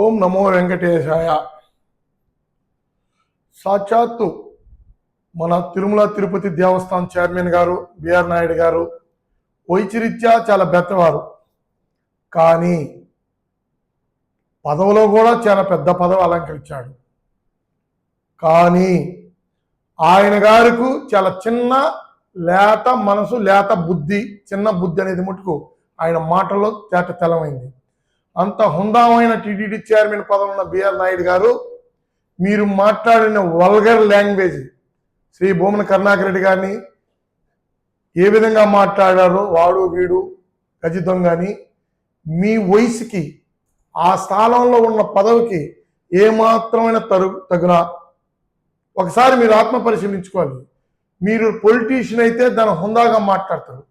ఓం నమో వెంకటేశాయ. సాక్షాత్తు మన తిరుమల తిరుపతి దేవస్థానం చైర్మన్ గారు బిఆర్ నాయుడు గారు వైచిరీత్యా చాలా పెద్దవారు. కానీ పదవిలో కూడా చాలా పెద్ద పదవి అలంకరించాడు. కానీ ఆయన గారికి చాలా చిన్న లేత మనసు లేత బుద్ధి చిన్న బుద్ధి అనేది ముట్టుకు ఆయన మాటల్లో తేట తెలమైంది. అంత హుందామైన టీటీడీ చైర్మన్ పదవి ఉన్న బిఆర్ నాయుడు గారు మీరు మాట్లాడిన వల్గర్ లాంగ్వేజ్ శ్రీ భూమన కరుణాకర్ రెడ్డి గారిని ఏ విధంగా మాట్లాడారో వాడు వీడు ఖచ్చితం కానీ మీ వయసుకి ఆ స్థానంలో ఉన్న పదవికి ఏమాత్రమైన తరు తగున. ఒకసారి మీరు ఆత్మ పరిశీలించుకోవాలి. మీరు పొలిటీషియన్ అయితే దాని హుందాగా మాట్లాడతారు.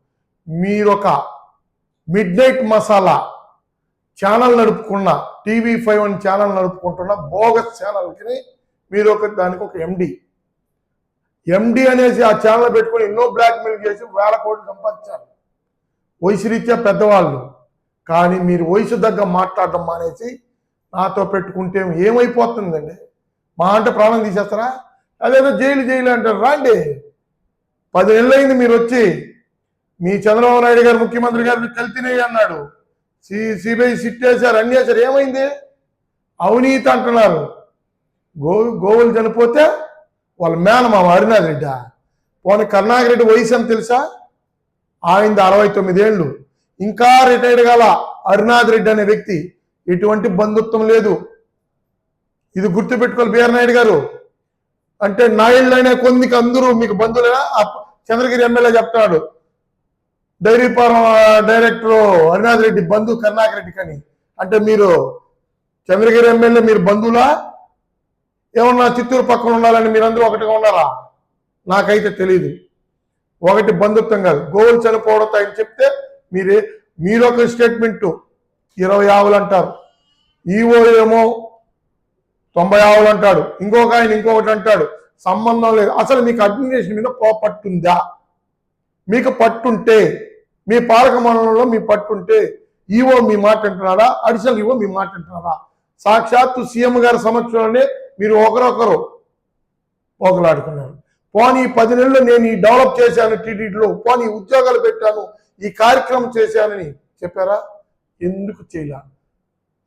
మీరు ఒక మిడ్ నైట్ మసాలా ఛానల్ నడుపుకున్న టీవీ ఫైవ్ అని ఛానల్ నడుపుకుంటున్న బోగస్ ఛానల్కి మీరు ఒక దానికి ఒక ఎండి ఎండి అనేసి ఆ ఛానల్ పెట్టుకొని ఎన్నో బ్లాక్మెయిల్ చేసి వేల కోట్లు సంపాదించారు. వయసు రీత్యా పెద్దవాళ్ళు. కానీ మీరు వయసు దగ్గర మాట్లాడడం మానేసి నాతో పెట్టుకుంటే ఏమైపోతుందండి? మా అంటే ప్రాణం తీసేస్తారా? అదేదో జైలు జైలు అంటారు. రాండి. పది నెలలైంది మీరు వచ్చి మీ చంద్రబాబు నాయుడు గారు ముఖ్యమంత్రి గారు కలితినే అన్నాడు. సి సిబిఐ సిట్ వేశారు అన్ని వేశారు. ఏమైంది? అవినీతి అంటున్నారు. గో గోవులు చనిపోతే వాళ్ళ మేనమామ హరినాథ్ రెడ్డి. పోనీ కరుణాకర్ రెడ్డి వయసు అని తెలుసా? ఆయనది అరవై తొమ్మిదేళ్ళు ఇంకా రిటైర్డ్ గల హరినాథ్ రెడ్డి అనే వ్యక్తి ఎటువంటి బంధుత్వం లేదు. ఇది గుర్తుపెట్టుకోవాలి బీఆర్ నాయుడు గారు. అంటే నాయుళ్ళు అనే కొందికి అందరూ మీకు బంధువులేనా? చంద్రగిరి ఎమ్మెల్యే చెప్తాడు dairy farm director Harinath Reddy బంధు కర్ణాకర్ రెడ్డి కని. అంటే మీరు చంద్రగిరి ఎమ్మెల్యే మీరు బంధువులా? ఏమన్నా చిత్తూరు పక్కన ఉండాలని మీరందరూ ఒకటిగా ఉన్నారా? నాకైతే తెలియదు ఒకటి బంధుత్వం కాదు. గోవులు చనిపోవడంతో ఆయన చెప్తే మీరే మీరు ఒక స్టేట్మెంట్ ఇరవై ఆవులు అంటారు. ఈవో ఏమో తొంభై ఆవులు అంటాడు. ఇంకొక ఆయన ఇంకొకటి అంటాడు. సంబంధం లేదు. అసలు మీకు అడ్మినిస్ట్రేషన్ మీద పో- పట్టుందా మీకు పట్టుంటే మీ పాలక మండలంలో మీ పట్టుంటే ఈవో మీ మాట అంటున్నారా అడిషనల్ ఈవో మీ మాట అంటున్నారా సాక్షాత్తు సీఎం గారి సమక్షంలోనే మీరు ఒకరొకరు పోగలాడుకున్నారు. పోనీ పది నెలలు నేను ఈ డెవలప్ చేశాను టీటీడీలో పోనీ ఉద్యోగాలు పెట్టాను ఈ కార్యక్రమం చేశానని చెప్పారా? ఎందుకు చేయలే?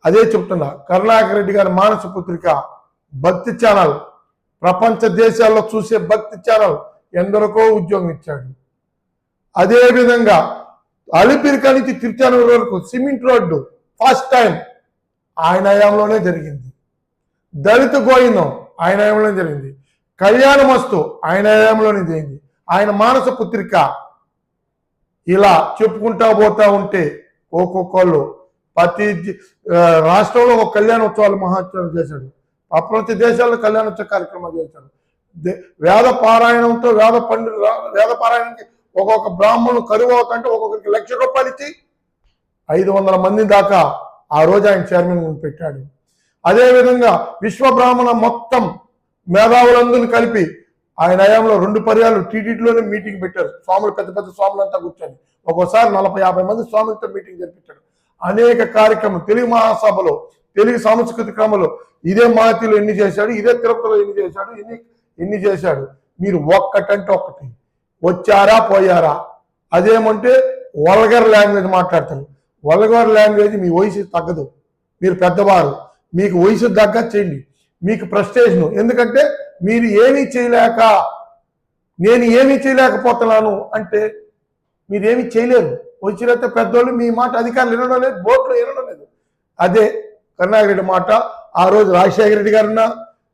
అదే చెప్తున్నా కరుణాకర్ రెడ్డి గారి మానస పుత్రిక భక్తి ఛానల్ ప్రపంచ దేశాల్లో చూసే భక్తి ఛానల్ ఎందరికో ఉద్యోగం ఇచ్చాడు. అదేవిధంగా అలిపిరిక నుంచి తిరుచానూరు వరకు సిమెంట్ రోడ్డు ఫస్ట్ టైం ఆయన హయాంలోనే జరిగింది. దళిత గోవిందం ఆయన హయాంలోనే జరిగింది. కళ్యాణమస్తు ఆయన హయాంలోనే జరిగింది. ఆయన మానస పుత్రిక ఇలా చెప్పుకుంటా పోతా ఉంటే ఒక్కొక్కళ్ళు ప్రతి రాష్ట్రంలో ఒక కళ్యాణోత్సవాలు మహోత్సవాలు చేశాడు. అప్రతి దేశాల్లో కళ్యాణోత్సవ కార్యక్రమాలు చేశాడు. దే- వేద పారాయణంతో వేద పండు వేద పారాయణకి ఒక్కొక్క బ్రాహ్మణులు కరువు అవుతుంటే ఒక్కొక్కరికి లక్ష రూపాయలు ఇచ్చి ఐదు వందల మంది దాకా ఆ రోజు ఆయన చైర్మన్ పెట్టాడు. అదేవిధంగా విశ్వ బ్రాహ్మణ మొత్తం మేధావులందరిని కలిపి ఆయన హయాంలో రెండు పర్యాలు టీటీడీలోనే మీటింగ్ పెట్టారు. స్వాములు పెద్ద పెద్ద స్వాములంతా కూర్చొని. ఒక్కోసారి నలభై యాభై మంది స్వాములతో మీటింగ్ జరిపించాడు అనేక కార్యక్రమం తెలుగు మహాసభలో తెలుగు సాంస్కృతిక క్రమంలో ఇదే మాతిలో ఎన్ని చేశాడు ఇదే తిరుపతిలో ఎన్ని చేశాడు ఎన్ని ఎన్ని చేశాడు. మీరు ఒక్కటంటే ఒక్కటి. వచ్చారా పోయారా? అదేమంటే వల్గర్ లాంగ్వేజ్ మాట్లాడతాను వల్గర్ లాంగ్వేజ్ మీ వయసు తగ్గదు. మీరు పెద్దవారు. మీకు వయసు తగ్గ చేయండి. మీకు ప్రస్టేషన్ ఎందుకంటే మీరు ఏమీ చేయలేక నేను ఏమీ చేయలేకపోతున్నాను అంటే మీరు ఏమీ చేయలేరు. వచ్చినట్టు పెద్దోళ్ళు మీ మాట అధికారులు వినడం లేదు బోట్లు వినడం లేదు. అదే కరుణాకరెడ్డి మాట. ఆ రోజు రాజశేఖర రెడ్డి గారున్నా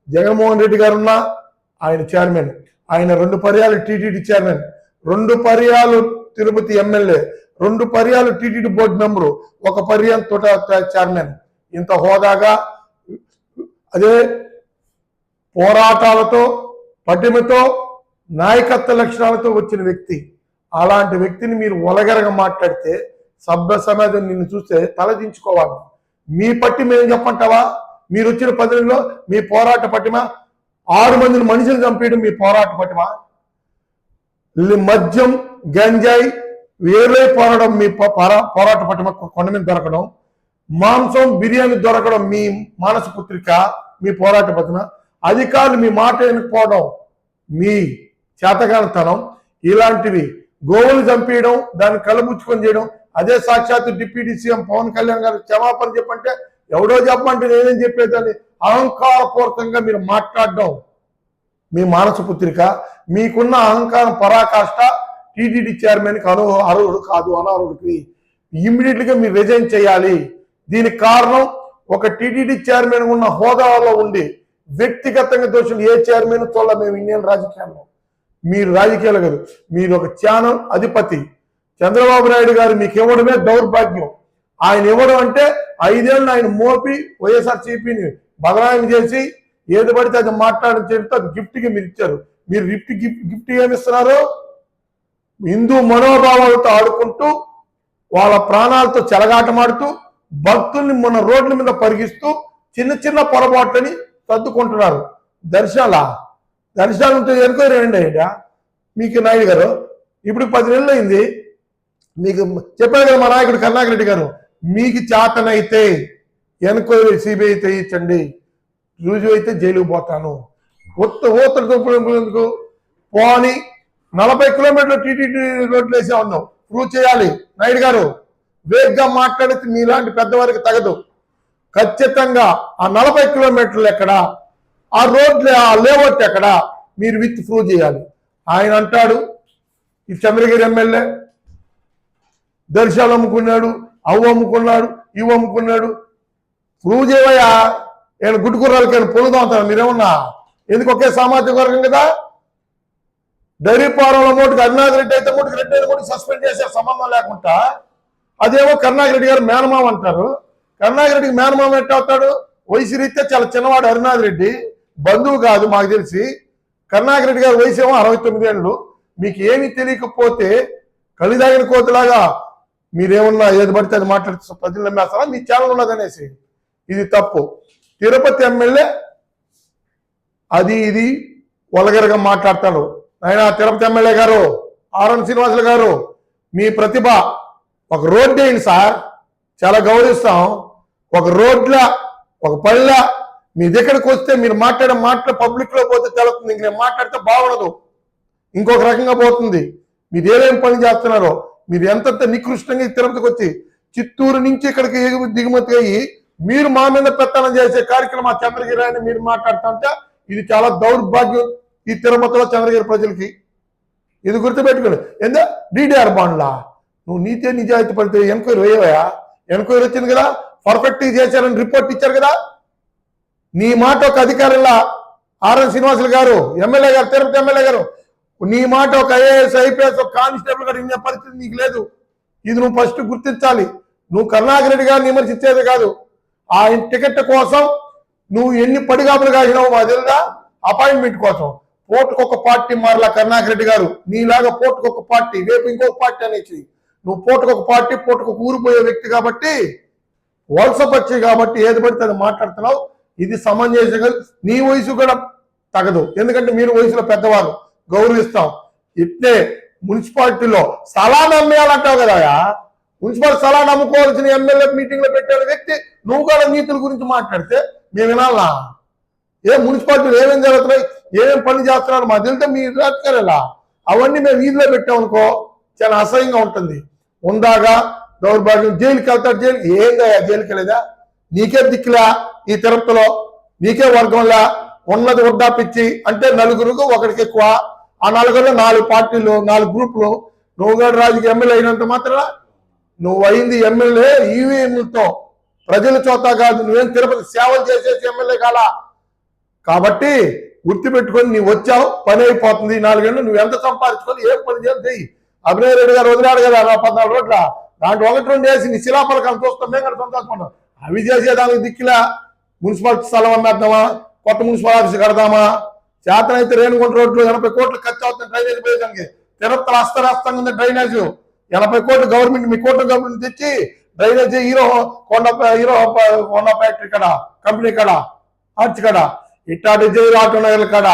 జగన్మోహన్ రెడ్డి గారున్నా ఆయన చైర్మన్. ఆయన రెండు పర్యాలు టీటీడీ చైర్మన్ రెండు పర్యాలు తిరుపతి ఎమ్మెల్యే రెండు పర్యాలు టీటీడీ బోర్డు మెంబరు ఒక పర్యాలు తోట చైర్మన్. ఇంత హోదాగా అదే పోరాటాలతో పటిమతో నాయకత్వ లక్షణాలతో వచ్చిన వ్యక్తి. అలాంటి వ్యక్తిని మీరు ఒలగరగా మాట్లాడితే సభ్య సమాజం నిన్ను చూస్తే తలదించుకోవాలి మీ పట్టి మేము చెప్పంటావా మీరు వచ్చిన పదవిలో మీ పోరాట పట్టిమ ఆరు మందిని మనుషులు చంపేయడం మీ పోరాట పటమా. మద్యం గంజాయి వేరే పోరాటం మీ పోరా- పోరాట పటమ కొండ మీద దొరకడం. మాంసం బిర్యానీ దొరకడం మీ మానస పుత్రిక మీ పోరాట పటమ. అధికారులు మీ మాట వినకపోవడం మీ చేతగానితనం. ఇలాంటివి గోవులు చంపేయడం దాన్ని కలబుచ్చుకొని చేయడం. అదే సాక్షాత్తు డిప్యూటీ సీఎం పవన్ కళ్యాణ్ గారు క్షమాపణ చెప్పంటే ఎవడో చెప్పమంటే నేనేం చెప్పేదాన్ని? అహంకారపూర్వకంగా మీరు మాట్లాడడం మీ మానస పుత్రిక మీకున్న అహంకారం పరాకాష్ట టీటీడీ చైర్మన్కి అను అర్హుడు కాదు అనర్హుడికి ఇమ్మీడియట్గా మీరు రిజైన్ చేయాలి. దీనికి కారణం ఒక టీటీడీ చైర్మన్ ఉన్న హోదాలో ఉండి వ్యక్తిగతంగా దోషులు ఏ చైర్మన్ చూడాలి మేము ఇండియన్ రాజకీయాల్లో. మీరు రాజకీయాలు కాదు మీరు ఒక ఛానల్ అధిపతి. చంద్రబాబు నాయుడు గారు మీకు ఇవ్వడమే దౌర్భాగ్యం. ఆయన ఇవ్వడం అంటే ఐదేళ్ళు ఆయన మోపి వైఎస్ఆర్ సిపిని బదనాయం చేసి ఏది పడితే అది మాట్లాడిన చెప్తే అది గిఫ్ట్గా మీరు ఇచ్చారు. మీరు గిఫ్ట్ గిఫ్ట్ గిఫ్ట్ ఏమిస్తున్నారు హిందూ మనోభావాలతో ఆడుకుంటూ వాళ్ళ ప్రాణాలతో చెలగాటమాడుతూ భక్తుల్ని మన రోడ్ల మీద పరిగిస్తూ చిన్న చిన్న పొరపాట్లని సర్దుకుంటున్నారు. దర్శనాలా దర్శనాలు ఉంటే ఎనుకోరు రండి అయ్యా. మీకు నాయుడు గారు ఇప్పుడు పది నెలలు అయింది. మీకు చెప్పారు కదా మా నాయకుడు కర్ణాకరెడ్డి గారు మీకు చేతనైతే ఎన్క్వైరీ సిబిఐ తెయించండి రుజువు అయితే జైలుకు పోతాను. ఉత్త ఊతలతో ఎందుకు పోని నలభై కిలోమీటర్లు టీటీడీ రోడ్లు వేసే ఉన్నాం ప్రూవ్ చేయాలి. నాయుడు గారు వేగ్గా మాట్లాడితే మీలాంటి పెద్దవారికి తగదు. ఖచ్చితంగా ఆ నలభై కిలోమీటర్లు ఎక్కడ ఆ రోడ్లు ఆ లేఅవుట్ ఎక్కడ మీరు విత్ ప్రూవ్ చేయాలి. ఆయన అంటాడు ఈ చంద్రగిరి ఎమ్మెల్యే దర్శాలు అమ్ముకున్నాడు అవ్వు అమ్ముకున్నాడు ఇవి అమ్ముకున్నాడు ప్రూవ్ చేయవయ్యా నేను గుడ్డుకుర్రాలకి నేను పొలుదాం అంటాను మీరేమన్నా? ఎందుకు ఒకే సామాజిక వర్గం కదా? డైరీ ఫారంలో మోటుకు అరుణాథ్ రెడ్డి అయితే మోటుకు రెడ్డి అయితే సస్పెండ్ చేసే సంబంధం లేకుండా అదేమో కరుణాకర్ రెడ్డి గారు మేనమామ అంటారు. కరుణాకర్ రెడ్డికి మేనమామ ఎట్ట అవుతాడు? వయసు రీత్యా చాలా చిన్నవాడు హరినాథ్ రెడ్డి. బంధువు కాదు మాకు తెలిసి. కరుణాకర్ రెడ్డి గారు వయసు ఏమో అరవై తొమ్మిది ఏళ్ళు. మీకు ఏమి తెలియకపోతే కలిదాగిన కోతలాగా మీరేమన్నా ఏది పడితే అది మాట్లాడుతూ ప్రజలు నమ్మేస్తారా? మీ ఛానల్ ఉన్నదనేసి. ఇది తప్పు. తిరుపతి ఎమ్మెల్యే అది ఇది వలగరగా మాట్లాడతాడు. ఆయన తిరుపతి ఎమ్మెల్యే గారు ఆర్ఎన్ శ్రీనివాసులు గారు మీ ప్రతిభ ఒక రోడ్డు వేయండి సార్. చాలా గౌరవిస్తాం. ఒక రోడ్ల ఒక పళ్ళ మీ దగ్గరకు వస్తే మీరు మాట్లాడే మాటలు పబ్లిక్లో పోతే తెలుస్తుంది. ఇంక నేను మాట్లాడితే బాగుండదు. ఇంకొక రకంగా పోతుంది. మీరు ఏమేం పని చేస్తున్నారో మీరు ఎంతంత నికృష్టంగా తిరుపతికి వచ్చి చిత్తూరు నుంచి ఇక్కడికి దిగుమతి అయ్యి మీరు మా మీద పెత్తనం చేసే కార్యక్రమం చంద్రగిరి అని మీరు మాట్లాడుతుంటే ఇది చాలా దౌర్భాగ్యం ఈ తిరుమతలో చంద్రగిరి ప్రజలకి. ఇది గుర్తుపెట్టుకోండి. ఎందు డిడిఆర్ బాండ్లా. నువ్వు నీతే నిజాయితీ పడితే ఎంక్వైరీ వేయవయా ఎంక్వైరీ వచ్చింది కదా? పర్ఫెక్ట్ చేశారని రిపోర్ట్ ఇచ్చారు కదా? నీ మాట ఒక అధికారుల ఆర్ఎన్ శ్రీనివాసులు గారు ఎమ్మెల్యే గారు తిరుపతి ఎమ్మెల్యే గారు నీ మాట ఒక ఐఏఎస్ ఐపీఎస్ ఒక కానిస్టేబుల్ గారు ఇన్న పరిస్థితి నీకు లేదు. ఇది నువ్వు ఫస్ట్ గుర్తించాలి. నువ్వు కరుణాకర్ రెడ్డి గారిని విమర్శించేది కాదు. ఆయన టికెట్ కోసం నువ్వు ఎన్ని పడిగాపులు కాసినావు మా తెలుదా? అపాయింట్మెంట్ కోసం. పోటుకొక పార్టీ మారలా కరుణాకర్ రెడ్డి గారు నీలాగా పోటుకొక పార్టీ రేపు ఇంకొక పార్టీ అనేసి. నువ్వు పోటుకొక పార్టీ పోటుకు ఊరిపోయే వ్యక్తి కాబట్టి వలస కాబట్టి ఏది పడితే అది మాట్లాడుతున్నావు. ఇది సమంజసంగా నీ వయసు కూడా తగదు. ఎందుకంటే మీరు వయసులో పెద్దవారు గౌరవిస్తాం. ఇట్లే మున్సిపాలిటీలో స్థలాన్ని అమ్మేయాలంటావు కదా మున్సిపల్ స్థలాన్ని అమ్ముకోవాల్సిన ఎమ్మెల్యే మీటింగ్లో పెట్టిన వ్యక్తి నువ్వు కూడా నీతుల గురించి మాట్లాడితే మేము వినాలా? ఏ మున్సిపాలిటీలు ఏమేమి జరుగుతున్నాయి ఏమేమి పనులు చేస్తున్నారు మాకు తెలితే మీ రాజకీయాలా అవన్నీ మేము వీధిలో పెట్టామనుకో చాలా అసహ్యంగా ఉంటుంది. ఉందాగా దౌర్భాగ్యం జైలుకి వెళ్తాడు జైలు ఏందా జైలుకి వెళ్ళేదా? నీకే దిక్కులా ఈ తిరుపతిలో? నీకే వర్గంలా? ఉన్నది వడ్డాపిచ్చి అంటే నలుగురుకు ఒకరికి ఎక్కువ. ఆ నలుగురు నాలుగు పార్టీలు నాలుగు గ్రూపులు. నువ్వు కూడా రాజకీయ ఎమ్మెల్యే అయినంత మాత్రం నువ్వు అయింది ఎమ్మెల్యే ఈవీఎంలతో. ప్రజల చోత కాదు నువ్వేం తిరుపతి సేవలు చేసేసి ఎమ్మెల్యే కాలా? కాబట్టి గుర్తుపెట్టుకొని నీ వచ్చావు పని అయిపోతుంది. నాలుగేళ్ళు నువ్వు ఎంత సంపాదించుకొని ఏం పని చేయాలి చెయ్యి. అభినయ్ రెడ్డి గారు వదిలాడు కదా నా పద్నాలుగు రోడ్ల. దాంట్లో ఒకటి రెండు వేసి నీ శిలాపలకాలు చూస్తాం మేము కూడా సంతోషపడ్డాం. అవి చేసేదానికి దిక్కులా? మున్సిపాలిటీ స్థలం అమ్మేద్దామా? కొత్త మున్సిపల్ ఆఫీస్ కడదామా? చేతనైతే రేణుగుంట రోడ్లు ఎనభై కోట్లు ఖర్చు అవుతుంది డ్రైనేజ్ పోయేదానికి తిరుపతి అస్తవ్యస్తంగా ఉంది డ్రైనేజ్. ఎనభై కోట్లు గవర్నమెంట్ మీ కోట్ల గవర్నమెంట్ తెచ్చి డ్రైనేజ్ హీరో కొండ హీరో కొండ ఫ్యాక్టరీ కడ కంపెనీ కడ ఆర్చ్ కడ ఇట్టాటి జైలు ఆటో నగర్ల కాడ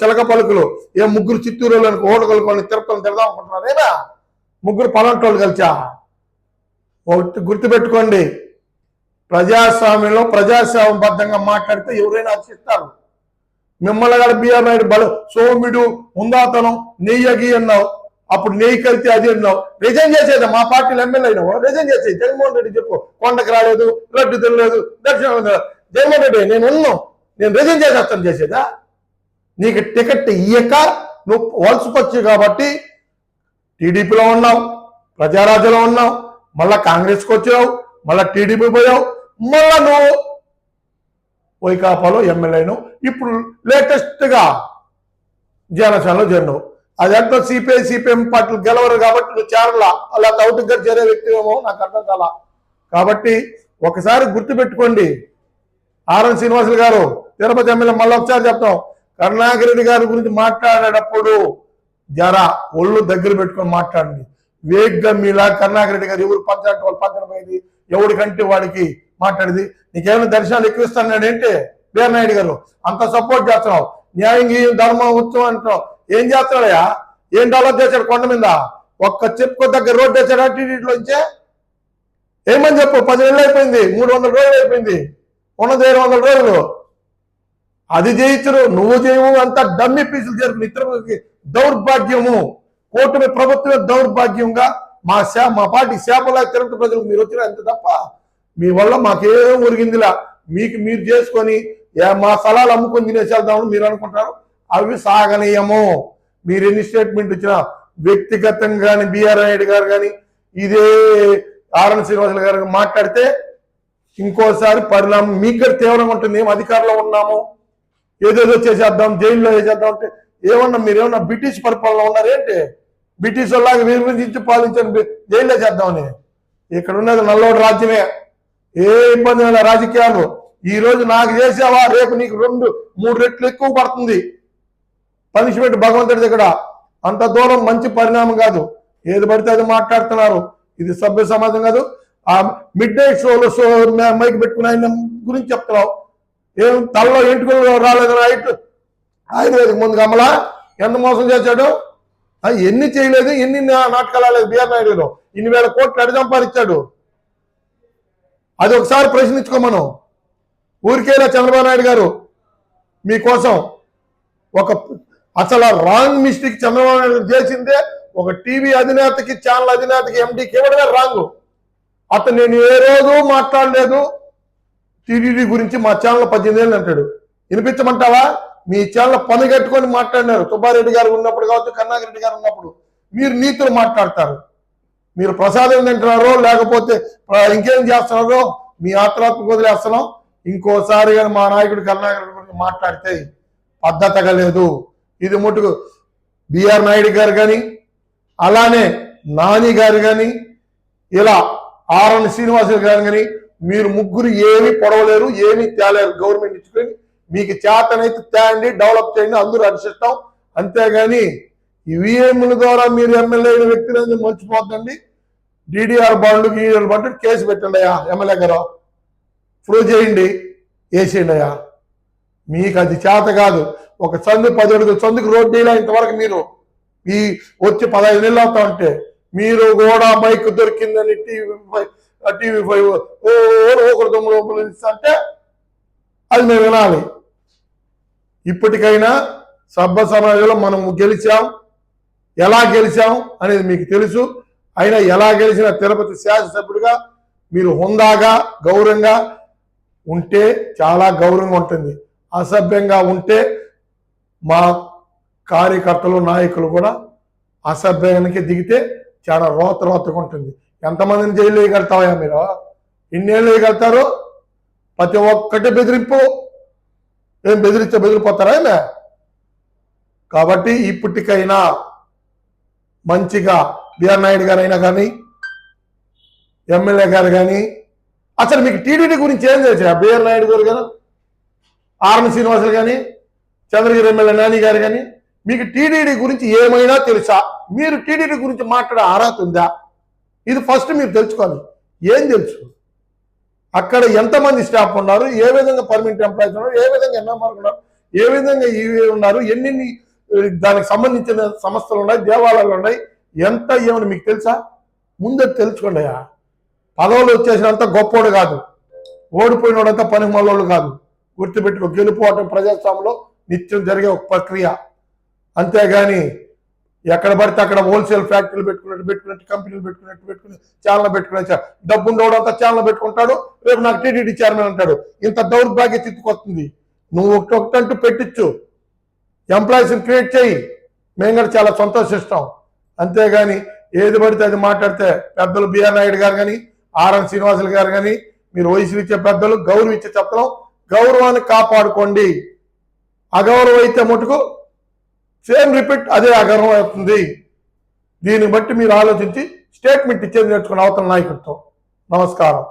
చిలక పలుకులు ఏ ముగ్గురు చిత్తూరు ఓటు కొన్ని తిరుపతిని తిడదాం అనుకుంటున్నారు ఏనా? ముగ్గురు పలంటోళ్ళు కలిసా? ఒకటి గుర్తుపెట్టుకోండి ప్రజాస్వామ్యంలో ప్రజాస్వామ్యబద్ధంగా మాట్లాడితే ఎవరైనా ఆశిస్తారు. మిమ్మల్ని గారు బిఆర్ నాయుడు బల సోమిడు ఉందాతనం నెయ్యగి అన్నావు. అప్పుడు నెయ్యి కలితే అది అన్నావు. రిజైన్ చేసేది మా పార్టీలో ఎమ్మెల్యే అయినావు? రిజైన్ చేసేది. జగన్మోహన్ రెడ్డి చెప్పు. కొండకు రాలేదు లడ్డు తినలేదు దర్శనం జగన్మోహన్ రెడ్డి నేను ఉన్నాను నేను రిజైన్ చేసేస్తాను చేసేదా? నీకు టికెట్ ఇయ్యక నువ్వు వలసకొచ్చు కాబట్టి టీడీపీలో ఉన్నావు ప్రజారాజ్యంలో ఉన్నావు మళ్ళా కాంగ్రెస్కి వచ్చావు మళ్ళా టీడీపీ పోయావు మళ్ళా నువ్వు వైకాపాలో ఎమ్మెల్యేను. ఇప్పుడు లేటెస్ట్గా జనసేనలో చేరినావు. అదంతా సిపిఐ సిపిఎం పార్టీలు గెలవరు కాబట్టి నువ్వు చేరలా. అలా అవుట్గా చేరే వ్యక్తి ఏమో నాకు అర్థం కాల. కాబట్టి ఒకసారి గుర్తుపెట్టుకోండి. ఆర్ఎన్ శ్రీనివాసులు గారు తిరుపతి ఎమ్మెల్యే మళ్ళీ ఒకసారి చెప్తాం. కరుణాకరెడ్డి గారి గురించి మాట్లాడేటప్పుడు జర ఒళ్ళు దగ్గర పెట్టుకొని మాట్లాడండి. వేగ్గా మీలా కరుణాకరెడ్డి గారు ఎవరు పంచాయతీ వాళ్ళు పంచడం ఎవరికంటే వాడికి మాట్లాడింది? నీకేమైనా దర్శనాలు ఎక్కువ ఇస్తాను ఏంటి? వీరనాయుడు గారు అంత సపోర్ట్ చేస్తున్నావు. న్యాయం ధర్మం ఉత్సవం అంటున్నావు. ఏం చేస్తున్నాడయ్యా ఏం డెవలప్ చేశాడు కొండ మీద? ఒక్క చెప్పుకో దగ్గర రోడ్డు వేసాడా టీడీలో ఇచ్చే ఏమని చెప్పు? పదివేలు అయిపోయింది మూడు వందల రోజులు అయిపోయింది. ఉన్నది ఏడు వందల రోజులు. అది చేయించరు నువ్వు చేయవు అంత డమ్మి పీసులు చేరుకుని ఇతరులకి దౌర్భాగ్యము. కూటమి ప్రభుత్వమే దౌర్భాగ్యంగా మా శా మా పార్టీ శాపలా తిరుపతి ప్రజలకు మీరు వచ్చిన అంత తప్ప మీ వల్ల మాకేం ఒరిగిందిలా? మీకు మీరు చేసుకొని ఏ మా స్థలాలు అమ్ముకొని తినేసేద్దామని మీరు అనుకుంటారు అవి సాగనీయము మీరు ఎన్ని స్టేట్మెంట్ ఇచ్చినా వ్యక్తిగతంగా కానీ బిఆర్ నాయుడు గారు కానీ ఇదే ఆర్ఎన్ శ్రీనివాసులు గారు మాట్లాడితే ఇంకోసారి పరిణామం మీకు కూడా తీవ్రంగా ఉంటుంది. మేము అధికారంలో ఉన్నాము. ఏదేదో చేసేద్దాం జైల్లో వేసేద్దాం అంటే ఏమన్నా మీరు ఏమన్నా బ్రిటిష్ పరిపాలన ఉన్నారేంటి బ్రిటిష్ వాళ్ళగా విభజించి పాలించని జైల్లో చేద్దామని. ఇక్కడ ఉన్నది నల్లోడు రాజ్యమే. ఏ ఇబ్బంది రాజకీయాలు. ఈ రోజు నాకు చేసావా రేపు నీకు రెండు మూడు రెట్లు ఎక్కువ పడుతుంది. పనిష్మెంట్ భగవంతుడి దగ్గర. అంత దూరం మంచి పరిణామం కాదు. ఏది పడితే అది మాట్లాడుతున్నారు. ఇది సభ్య సమాజం కాదు. ఆ మిడ్ నైట్ షోలో షో మైక్ పెట్టుకుని ఆయన గురించి చెప్తున్నావు. ఏం తలలో ఎంటుకలు రాలేదు రైట్ ఆయుర్వేదిక ముందు కమలా ఎంత మోసం చేశాడు? ఎన్ని చేయలేదు ఎన్ని నాటకాలు ఆడలేదు బిఆర్ నాయుడులో. ఇన్ని వేల కోట్లు అడి సంపాదించాడు. అది ఒకసారి ప్రశ్నించుకోమను ఊరికేలా చంద్రబాబు నాయుడు గారు మీకోసం ఒక అసలు రాంగ్ మిస్టేక్ చంద్రబాబు నాయుడు చేసిందే ఒక టీవీ అధినేతకి ఛానల్ అధినేతకి ఎండీకి ఇవ్వడమే రాంగ్ అతను నేను ఏ రోజు మాట్లాడలేదు. టీడీడీ గురించి మా ఛానల్ పద్దెనిమిది ఏళ్ళు అంటాడు. వినిపించమంటావా? మీ ఛానల్ పని కట్టుకొని మాట్లాడినారు. సుబ్బారెడ్డి గారు ఉన్నప్పుడు కావచ్చు కన్నాగిరెడ్డి గారు ఉన్నప్పుడు. మీరు నీతులు మాట్లాడతారు. మీరు ప్రసాదం తింటున్నారో లేకపోతే ఇంకేం చేస్తున్నారో మీ ఆత్రాత్మక వదిలేస్తున్నాం. ఇంకోసారి కానీ మా నాయకుడు కరుణాకర్ గురించి మాట్లాడితే పద్ధతగా లేదు. ఇది ముట్టుకు బిఆర్ నాయుడు గారు కానీ అలానే నాని గారు కానీ ఇలా ఆర్ఎన్ శ్రీనివాసులు గారు కానీ మీరు ముగ్గురు ఏమీ పొడవలేరు ఏమీ తేలేరు గవర్నమెంట్ ఇచ్చుకొని మీకు చేతనైతే తేండి డెవలప్ చేయండి అందరూ హర్షిస్తాం అంతేగాని ఈవీఎంల ద్వారా మీరు ఎమ్మెల్యే అయిన వ్యక్తిని మర్చిపోద్దండి. డిడిఆర్ బాండ్లు గీడీఆర్ బాండ్లు కేసు పెట్టండి అయ్యా ఎమ్మెల్యే గారు. ప్రూవ్ చేయండి వేసేయండి అయ్యా. మీకు అది చేత కాదు. ఒక సందు పది చందుకు సందుకు రోడ్డు వేయలే ఇంతవరకు మీరు ఈ వచ్చి పదహైదు నెలలు అవుతా ఉంటే మీరు కూడా మైక్ దొరికిందని టీవీ ఫైవ్ టీవీ ఫైవ్ ఓ ఒకరి దొంగ లోపల అంటే అది మేము వినాలి. ఇప్పటికైనా సభ్య సమాజంలో మనం గెలిచాం. ఎలా గెలిచాం అనేది మీకు తెలుసు. అయినా ఎలా గెలిచిన తిరుపతి శాసనసభ్యుడిగా మీరు హుందాగా గౌరవంగా ఉంటే చాలా గౌరవంగా ఉంటుంది. అసభ్యంగా ఉంటే మా కార్యకర్తలు నాయకులు కూడా అసభ్యానికి దిగితే చాలా రోత రోతగా ఉంటుంది. ఎంతమందిని జైలు వేయగలుగుతావా మీరు? ఇన్నేళ్ళు వేయగలుగుతారు ప్రతి ఒక్కటి బెదిరింపు. ఏం బెదిరిస్తే బెదిరిపోతారా ఆమె కాబట్టి ఇప్పటికైనా మంచిగా బిఆర్ నాయుడు గారు అయినా కానీ ఎమ్మెల్యే గారు కానీ అసలు మీకు టీడీడీ గురించి ఏం తెలుసా? బిఆర్ నాయుడు గారు గారు ఆర్ఎన్ శ్రీనివాసులు కానీ చంద్రగిరి ఎమ్మెల్యే నాని గారు కానీ మీకు టీడీడీ గురించి ఏమైనా తెలుసా? మీరు టీడీడీ గురించి మాట్లాడే అర్హత ఉందా? ఇది ఫస్ట్ మీరు తెలుసుకోవాలి. ఏం తెలుసు? అక్కడ ఎంతమంది స్టాఫ్ ఉన్నారు? ఏ విధంగా పర్మనెంట్ ఎంప్లాయీస్ ఉన్నారు? ఏ విధంగా ఎన్ఎంఆర్ ఉన్నారు? ఏ విధంగా ఇవి ఉన్నారు? ఎన్ని దానికి సంబంధించిన సంస్థలు ఉన్నాయి? దేవాలయాలు ఉన్నాయి? ఎంత ఏమని మీకు తెలుసా? ముందే తెలుసుకోండి అయ్యా. పదవులు వచ్చేసినంత గొప్పోడు కాదు. ఓడిపోయినోడంతా పని మళ్ళోళ్ళు కాదు. గుర్తుపెట్టుకో. గెలుపోవటం ప్రజాస్వామ్యంలో నిత్యం జరిగే ఒక ప్రక్రియ. అంతేగాని ఎక్కడ పడితే అక్కడ హోల్సేల్ ఫ్యాక్టరీలు పెట్టుకున్నట్టు పెట్టుకున్నట్టు కంపెనీలు పెట్టుకున్నట్టు పెట్టుకుని ఛానల్ పెట్టుకునే డబ్బు ఉండవడంతా ఛానల్ పెట్టుకుంటాడు రేపు నాకు టీటీడీ చైర్మన్ అంటాడు. ఇంత దౌర్భాగ్య తిత్తుకొస్తుంది నువ్వు ఒకటొకటంటూ పెట్టించు ఎంప్లాయీస్ని క్రియేట్ చేయి. మేము కూడా చాలా సంతోషిస్తాం. అంతేగాని ఏది పడితే అది మాట్లాడితే పెద్దలు బిఆర్ నాయుడు గారు కానీ ఆర్ఎన్ శ్రీనివాసులు గారు కానీ మీరు వయసులు ఇచ్చే పెద్దలు గౌరవం ఇచ్చే గౌరవాన్ని కాపాడుకోండి. అగౌరవం అయితే మటుకు సేమ్ రిపీట్ అదే అగౌరవం అవుతుంది. దీన్ని బట్టి మీరు ఆలోచించి స్టేట్మెంట్ ఇచ్చేది నేర్చుకుని అవతల నాయకుడితో. నమస్కారం.